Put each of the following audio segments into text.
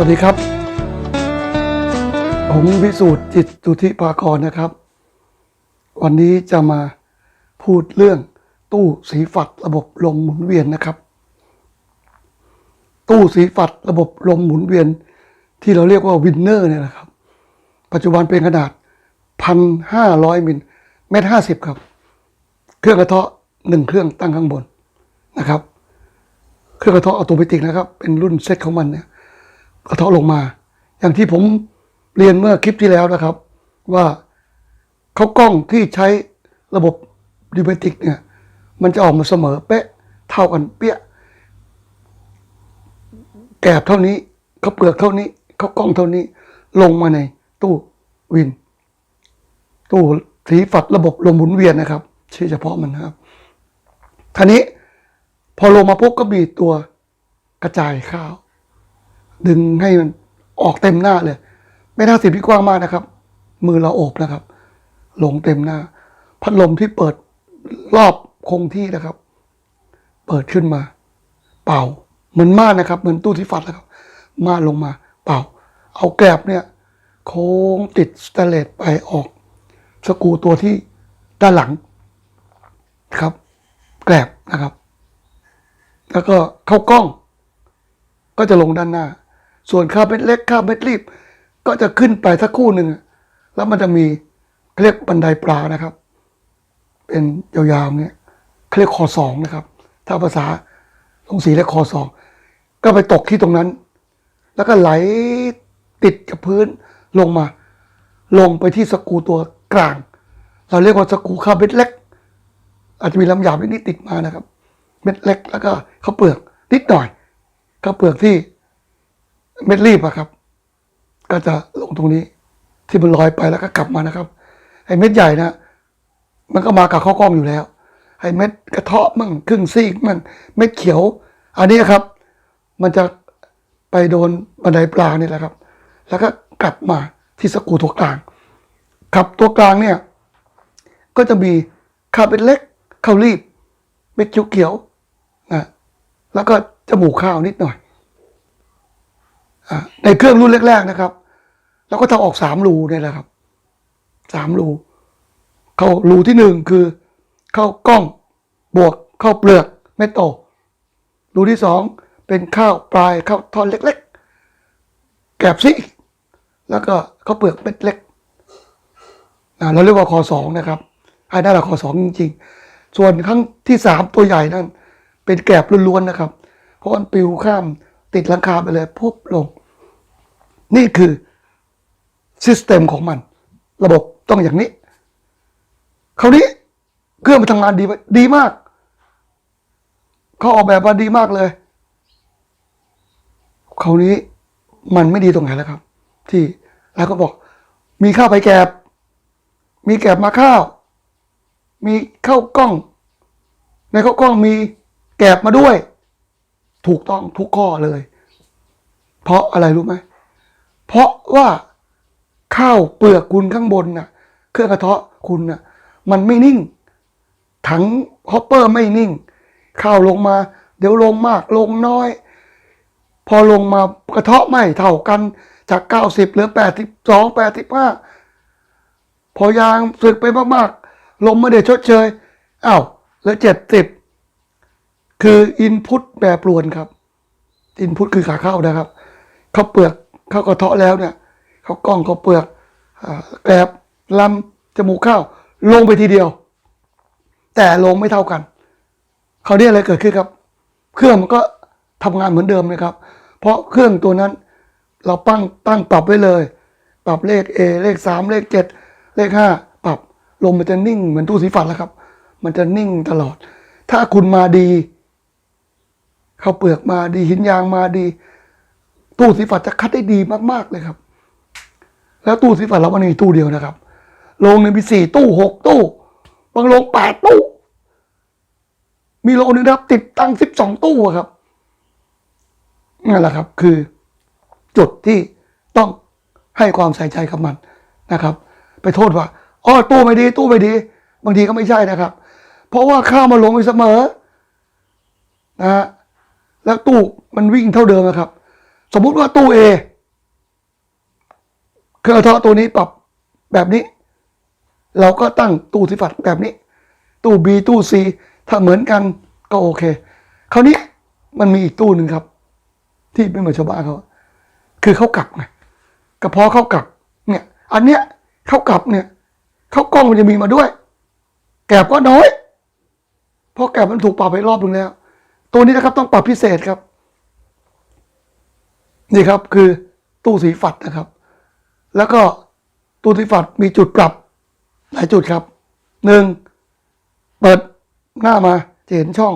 วัสดีครับ ผมวิสูตรจิตสุธิภากรนะครับ วันนี้จะมาพูดเรื่องตู้สีฝัดระบบลมหมุนเวียนนะครับ ตู้สีฝัดระบบลมหมุนเวียน ที่เราเรียกว่าวินเนอร์เนี่ยนะครับ ปัจจุบันเป็นขนาดพันห้าร้อยมิลเมตรห้าสิบครับ เครื่องกระเทาะหนึ่งเครื่องตั้งข้างบนนะครับ เครื่องกระเทาะอัตโนมัตินะครับ เป็นรุ่นเซตของมันเนี่ย กระเทาะลงมา อย่างที่ผมเรียนเมื่อคลิปที่แล้วนะครับ ว่าเขากล้องที่ใช้ระบบดิเบติกเนี่ย มันจะออกมาเสมอเป๊ะเท่ากันเปี้ยแกบเท่านี้เขาเปลือกเท่านี้เขากล้องเท่านี้ ลงมาในตู้วิน ตู้สีฝัดระบบลมหมุนเวียนนะครับชื่อเฉพาะมันนะครับท่านี้พอลงมาปุ๊บก็มีตัวกระจายข้าว ดึงให้มันออกเต็มหน้าเลย ไม่น่าสิบที่กว้างมากนะครับ มือเราโอบนะครับลงเต็มหน้า พัดลมที่เปิดรอบคงที่นะครับ เปิดขึ้นมา เป่า เหมือนม่านนะครับ เหมือนตู้ที่ฟัดนะครับ ม่านลงมา เป่า เอาแกลบเนี่ย โค้งติดสแตเลสไปออกสกูตัวที่ด้านหลังครับ แกลบนะครับ แล้วก็เข้ากล้อง ก็จะลงด้านหน้า ส่วนค่าเม็ดเล็กค่าเม็ดรีบ ก็จะขึ้นไปสักคู่หนึ่งแล้วมันจะมีเขาเรียกบันไดปลานะครับ เป็นยาวๆเนี่ยเขาเรียกคอสองนะครับ ถ้าภาษาลงสีเรียกคอสองก็ไปตกที่ตรงนั้น แล้วก็ไหลติดกับพื้นลงมา ลงไปที่สกูตัวกลาง เราเรียกว่าสกูค่าเม็ดเล็ก อาจจะมีลำหยาบนิดๆติดมานะครับ เม็ดเล็กแล้วก็ข้าวเปลือกนิดหน่อยข้าวเปลือกที่ เม็ดรีบอะครับ ก็จะลงตรงนี้ ที่มันลอยไปแล้วก็กลับมานะครับ ไอ้เม็ดใหญ่นะมันก็มากับข้าวกล้องอยู่แล้ว ไอ้เม็ดกระเทาะมั่งครึ่งซีกมั่งเม็ดเขียว อันนี้ครับ มันจะไปโดนบันไดปลาเนี่ยแหละครับ แล้วก็กลับมาที่สกูตัวกลาง ครับตัวกลางเนี่ย ก็จะมีข้าวเป็นเล็กข้าวรีบ เม็ดเขียวๆนะแล้วก็จมูกข้าวนิดหน่อย ในเครื่องรุ่นแรก ๆนะครับ แล้วก็ทำออกสามรูเนี่ยแหละครับสามรู เข้ารูที่หนึ่งคือ เข้ากล้องบวกเข้าเปลือกเม็ดโตรูที่สองเป็นข้าวปลายข้าวท่อนเล็กๆ แกบซิแล้วก็ข้าวเปลือกเม็ดเล็กนะเราเรียกว่าคอสองนะครับไอ้นั่นแหละคอสองจริงๆ ส่วนครั้งที่สามตัวใหญ่นั่น เป็นแกบล้วนๆนะครับ เพราะมันปิวข้ามติดหลังคาไปเลยพุบลง นี่คือซิสเต็มของมัน ระบบต้องอย่างนี้ คราวนี้เครื่องมันทำงานดีดีมากเขาออกแบบมาดีมากเลย คราวนี้มันไม่ดีตรงไหนแล้วครับ ที่แล้วก็บอก มีข้าวไปแกบ มีแกบมาข้าว มีข้าวกล้อง ในข้าวกล้องมีแกบมาด้วย ถูกต้องทุกข้อเลย เพราะอะไรรู้ไหม เพราะว่าข้าวเปลือกคุณข้างบนน่ะ เครื่องกระเทาะคุณน่ะ มันไม่นิ่ง ถังฮอปเปอร์ไม่นิ่ง ข้าวลงมา เดี๋ยวลงมากลงน้อย พอลงมากระเทาะไม่เท่ากันจากเก้าสิบเหลือแปดสิบสองแปดสิบห้าพอยางสึกไปมากๆ ลมไม่ได้ชดเชยอ้าวเหลือเจ็ดสิบคืออินพุตแปรปรวนครับ อินพุตคือขาเข้านะครับข้าวเปลือก ข้าวกระเทาะแล้วเนี่ยเขากล้องเขาเปลือกอแกลบลำจมูกข้าวลงไปทีเดียว แต่ลงไม่เท่ากันคราวนี้อะไรเกิดขึ้นครับ เครื่องมันก็ทำงานเหมือนเดิมนะครับ เพราะเครื่องตัวนั้น เราตั้งตั้งปรับไว้เลย ปรับเลข A เลขสามเลขเจ็ดเลขห้าปรับลมมันจะนิ่งเหมือนตู้สีฟันแล้วครับ มันจะนิ่งตลอด ถ้าคุณมาดีข้าวเปลือกมาดีหินยางมาดี ตู้สีฟันจะคัดได้ดีมากๆเลยครับ แล้วตู้สีฟันเรามันมีตู้เดียวนะครับโรงหนึ่งมีสี่ตู้หกตู้ บางโรงแปดตู้ มีโรงหนึ่งนะครับ ติดตั้งสิบสองตู้อะครับนั่นแหละครับ คือจุดที่ต้องให้ความใส่ใจกับมันนะครับ ไปโทษว่าอ๋อตู้ไม่ดี ตู้ไม่ดี บางทีก็ไม่ใช่นะครับ เพราะว่าข้าวมาลงไปเสมอนะฮะแล้วตู้มันวิ่งเท่าเดิมนะครับ สมมุติว่าตู้ A เครื่องกระเทาตัวนี้ปรับแบบนี้ เราก็ตั้งตู้สีฝัดแบบนี้ ตู้ B ตู้ C ถ้าเหมือนกันก็โอเค คราวนี้มันมีอีกตู้หนึ่งครับ ที่ไม่เหมือนชาวบ้านเขาคือเขากลับไงกระเพาะเขากลับ เนี่ย อันเนี้ยเขากลับเนี่ยเขากล้องมันจะมีมาด้วย แกบก็น้อยเพราะแกบมันถูกปรับไปรอบหนึ่งแล้ว ตัวนี้นะครับต้องปรับพิเศษครับ นี่ครับคือตู้สีฝัดนะครับ แล้วก็ตู้สีฝัดมีจุดปรับหลายจุดครับหนึ่งเปิดหน้ามาจะเห็นช่อง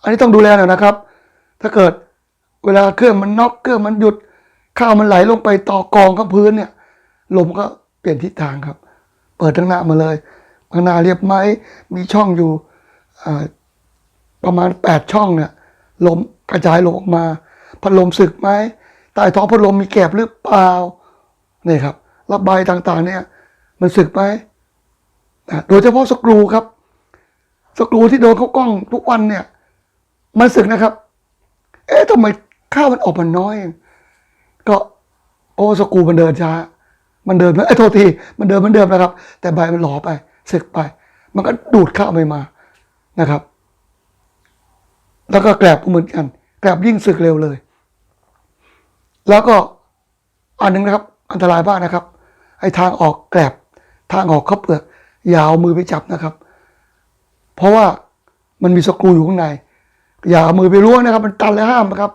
อันนี้ต้องดูแลหน่อยนะครับ ถ้าเกิดเวลาเครื่องมันน็อกเครื่องมันหยุดข้าวมันไหลลงไปต่อกองกับพื้นเนี่ยลมก็เปลี่ยนทิศทางครับ เปิดทั้งหน้ามาเลยข้างหน้าเรียบไหมมีช่องอยู่ประมาณแปดช่องเนี่ยลมกระจายลมออกมาพัดลมสึกไหม ใต้ท้องพัดลมมีแกบหรือเปล่านี่ครับระบายต่างๆ เนี่ย มันสึกไหมนะโดยเฉพาะสกรูครับ สกรูที่โดนเข้ากล้องทุกวันเนี่ย มันสึกนะครับ เอ๊ะทำไมข้าวมันออกมาน้อย ก็โอ้สกรูมันเดินช้ามันเดินไม่ไอ้โทษทีมันเดินมันเดิมนะครับ แต่ใบมันหลอไปสึกไป มันก็ดูดข้าวไม่มานะครับ แล้วก็แกลบก็เหมือนกันแกลบยิ่งสึกเร็วเลย แล้วก็อันนึงนะครับ อันตรายมากนะครับไอ้ทางออกแกลบทางออกข้าเปลือกอยาวมือไปจับนะครับ เพราะว่ามันมีสกรูอยู่ข้างใน อย่าเอามือไปล้วงนะครับ มันตันและห้ามนะครับ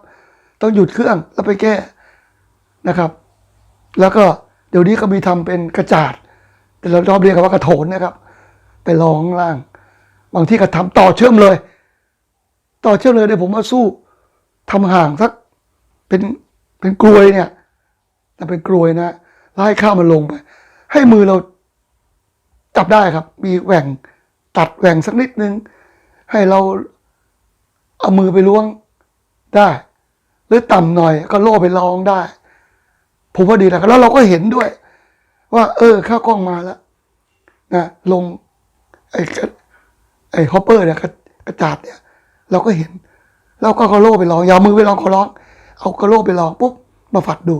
ต้องหยุดเครื่องแล้วไปแก้นะครับ แล้วก็เดี๋ยวนี้ก็มีทำเป็นกระจาด แต่เราชอบเรียกว่ากระโถนนะครับ ไปรองข้างล่าง บางที่ก็ทำต่อเชื่อมเลย ต่อเชื่อมเลยเดี๋ยวผมมาสู้ทำห่างสักเป็น เป็นกลวยเนี่ยแต่เป็นกลวยนะแล้วให้ข้าวมันลงไป ให้มือเราจับได้ครับ มีแหว่งตัดแหว่งสักนิดนึง ให้เราเอามือไปล้วงได้ หรือต่ำหน่อยก็โล่ไปลองได้ ผมว่าดีนะครับแล้วเราก็เห็นด้วย ว่า เออข้าวกล้องมาแล้วนะลง ไอ้ไอ้ฮอปเปอร์เนี่ยกระกระจาดเนี่ย เราก็เห็น เราก็เอาโล่ไปลองอยาวมือไปลองขอร้อง เอากระโล่ไปลองปุ๊บมาฝัดดู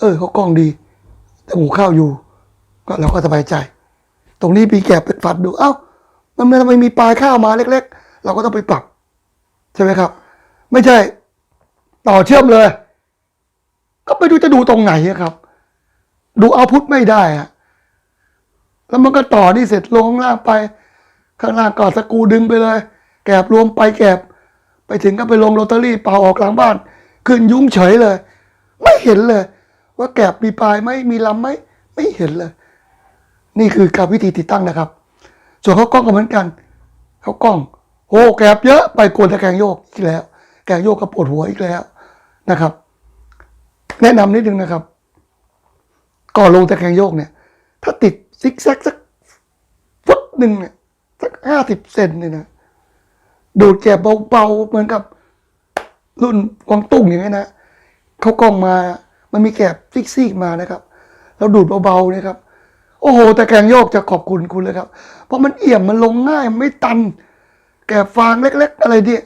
เออเขากล้องดีแต่หมูข้าวอยู่ ก็เราก็สบายใจ ตรงนี้มีแกบเป็นฝัดดู เอ้ามันทำไมมีปลายข้าวมาเล็ก ๆ เราก็ต้องไปปรับ ใช่ไหมครับ ไม่ใช่ ต่อเชื่อมเลย ก็ไปดูจะดูตรงไหนครับ ดูเอาพุทไม่ได้อะแล้วมันก็ต่อนี่เสร็จลงข้างล่างไป ข้างล่างกอดสกูดึงไปเลย แกบรวมไปแกบ ไปถึงก็ไปลงโรตารี่เป่าออกหลังบ้าน ขึ้นยุ้งเฉยเลย ไม่เห็นเลย ว่าแกบมีปลายไหมมีลำไหมไม่เห็นเลย นี่คือการวิธีติดตั้งนะครับ ส่วนเขากล้องก็เหมือนกันเขากล้อง โอ้แกบเยอะไปกวนตะแกรงโยกอีกแล้ว แกงโยกก็ปวดหัวอีกแล้วนะครับ แนะนำนิดนึงนะครับ ก่อนลงตะแกรงโยกเนี่ย ถ้าติดซิกแซกสักฟุตหนึ่งเนี่ยสักห้าสิบเซนเนี่ยนะดูดแกบเบาๆเหมือนกับ รุ่นกวางตุ้งอย่างนี้ยนะเขากล้องมา มันมีแกบซิกซี่มานะครับ แล้วดูดเบาๆนะครับ โอ้โห แต่แกรงโยกจะขอบคุณคุณเลยครับ เพราะมันเอี่ยมมันลงง่ายไม่ตัน แกบฟางเล็ก ๆ อะไรเนี่ย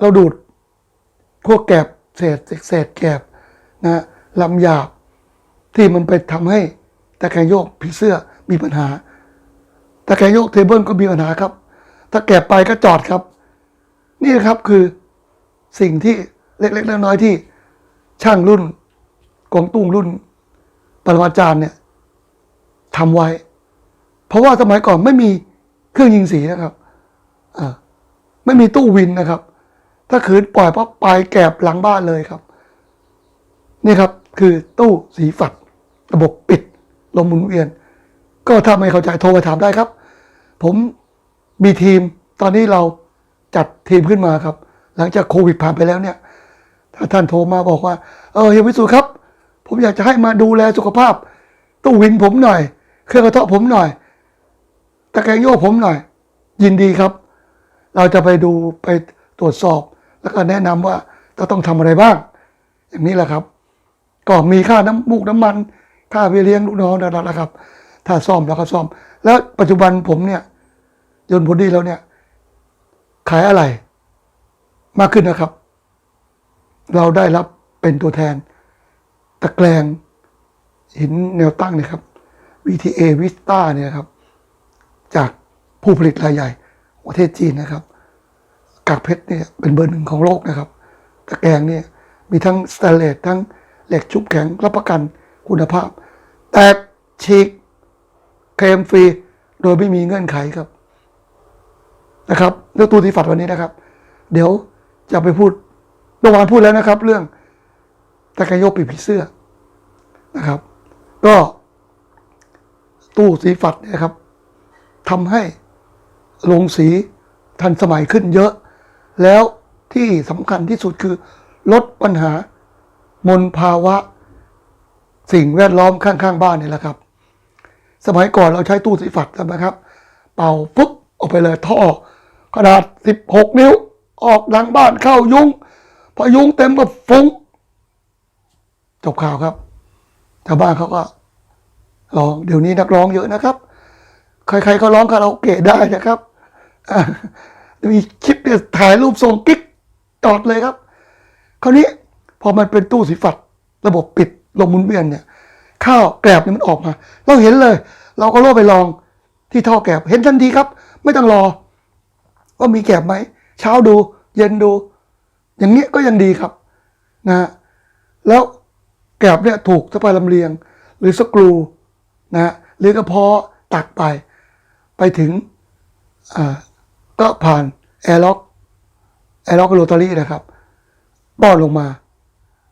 เราดูดพวกแกบเศษเศษแกบนะลำหยาบ ที่มันไปทำให้ตะแกรงโยกผีเสื้อมีปัญหาตะแกรงโยกเทเบิลก็มีปัญหาครับ ถ้าแกบไปก็จอดครับ นี่นะครับคือ สิ่งที่เล็กๆน้อยๆที่ช่างรุ่นกวางตุ้งรุ่นปรมาจารย์เนี่ยทำไว้ เพราะว่าสมัยก่อนไม่มีเครื่องยิงสีนะครับอ่าไม่มีตู้วินนะครับ ถ้าขืนปล่อยปั๊บไปแกบหลังบ้านเลยครับ นี่ครับคือตู้สีฝัด ระบบปิดลมหมุนเวียน ก็ถ้าไม่เข้าใจโทรไปถามได้ครับ ผมมีทีมตอนนี้เราจัดทีมขึ้นมาครับ หลังจากโควิดผ่านไปแล้วเนี่ย ถ้าท่านโทรมาบอกว่า เออเฮียวิสุครับ ผมอยากจะให้มาดูแลสุขภาพ ตู้วินผมหน่อย เครื่องกระเทาะผมหน่อย ตะแกรงโยกผมหน่อย ยินดีครับ เราจะไปดูไปตรวจสอบ แล้วก็แนะนำว่าจะต้องทำอะไรบ้าง อย่างนี้แหละครับ ก็มีค่าน้ำมูกน้ำมัน ค่าเบี้ยเลี้ยงลูกน้องนั่นแหละครับ ถ้าซ่อมแล้วก็ซ่อม แล้วปัจจุบันผมเนี่ยยนต์ผลดีแล้วเนี่ย ขายอะไร มากขึ้นนะครับ เราได้รับเป็นตัวแทน ตะแกรงหินแนวตั้งเนี่ยครับ VTA Vista เนี่ยครับ จากผู้ผลิตรายใหญ่ประเทศจีนนะครับ กากเพชรเนี่ยเป็นเบอร์หนึ่งของโลกนะครับ ตะแกรงเนี่ยมีทั้งสแตนเลสทั้งเหล็กชุบแข็งรับประกันคุณภาพ แตกฉีกเคลมฟรี โดยไม่มีเงื่อนไขครับนะครับเรื่องตู้ที่ฝัดวันนี้นะครับ เดี๋ยว จะไปพูดเมื่อวานพูดแล้วนะครับ เรื่องตะกรงโยกปีกผีเสื้อนะครับ ก็ตู้สีฝัดนะครับทำให้โรงสีทันสมัยขึ้นเยอะ แล้วที่สำคัญที่สุดคือ ลดปัญหามลภาวะ สิ่งแวดล้อมข้างๆบ้านนี่แหละครับ สมัยก่อนเราใช้ตู้สีฝัดใช่ไหมครับ เป่าปุ๊บออกไปเลยท่อขนาด 16 นิ้ว ออกหลังบ้านเข้ายุงพอยุงเต็มก็ฟุ้ง จบข่าวครับชาวบ้านเขาก็ร้องเดี๋ยวนี้นักร้องเยอะนะครับ ใครๆก็ร้องคาราโอเกะได้นะครับมีคลิปเนี่ยถ่ายรูปส่งกิ๊กจอดเลยครับ คราวนี้พอมันเป็นตู้สีฝัด ระบบปิดลมหมุนเวียนเนี่ย ข้าวแกลบเนี่ยมันออกมา เราเห็นเลย เราก็โลดไปลองที่ท่อแกลบเห็นทันทีครับ ไม่ต้องรอ ว่ามีแกลบไหม เช้าดู เย็นดู อย่างเงี้ยก็ยังดีครับนะฮะแล้วแกลบเนี่ยถูกสะพายลำเลียง หรือสกรูนะฮะหรือกระเพาะตักไป ไปถึงอ่าก็ผ่านแอร์ล็อกแอร์ล็อกโรตารี่นะครับป้อนลงมา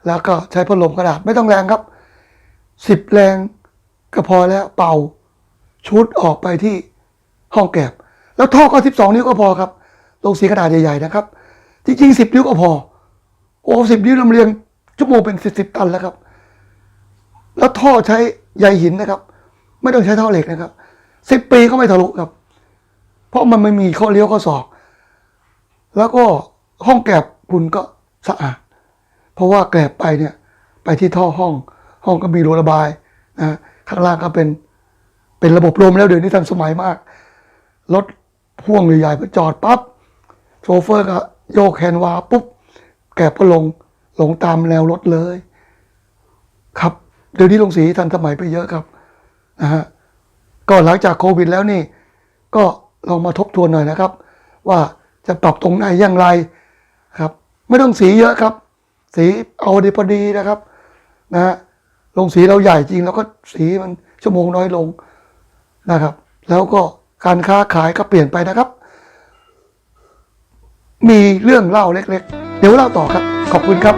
แล้วก็ใช้พัดลมกระดาษไม่ต้องแรงครับสิบแรงก็พอแล้วเป่าชุดออกไปที่ห้องแกบ แล้วท่อก็สิบสองนิ้วก็พอครับ ลงสีกระดาษใหญ่ๆนะครับ จริงๆสิบนิ้วก็พอ โอ้สิบนิ้วลำเลียงชั่วโมงเป็นสิบสิบตันแล้วครับ แล้วท่อใช้ใยหินนะครับ ไม่ต้องใช้ท่อเหล็กนะครับสิบปีก็ไม่ทะลุครับ เพราะมันไม่มีข้อเลี้ยวข้อศอก แล้วก็ห้องแกลบคุณก็สะอาด เพราะว่าแกลบไปเนี่ย ไปที่ท่อห้อง ห้องก็มีรูระบายนะข้างล่างก็เป็นเป็นระบบลมแล้วเดี๋ยวนี้ทันสมัยมากรถพ่วงใหญ่ๆพอจอดปั๊บ โชเฟอร์ก็โยกแฮนวาปุ๊บ แกก็ลงลงตามแนวรถเลย ครับ เดี๋ยวนี้ลงสีทันสมัยไปเยอะครับนะฮะก็หลังจากโควิดแล้วนี่ ก็ลองมาทบทวนหน่อยนะครับ ว่าจะปรับตรงไหนอย่างไรครับ ไม่ต้องสีเยอะครับ สีเอาดีพอดีนะครับนะฮะลงสีเราใหญ่จริงแล้วก็สีมันชั่วโมงน้อยลงนะครับ แล้วก็การค้าขายก็เปลี่ยนไปนะครับ มีเรื่องเล่าเล็ก ๆ เดี๋ยวเล่าต่อครับ ขอบคุณครับ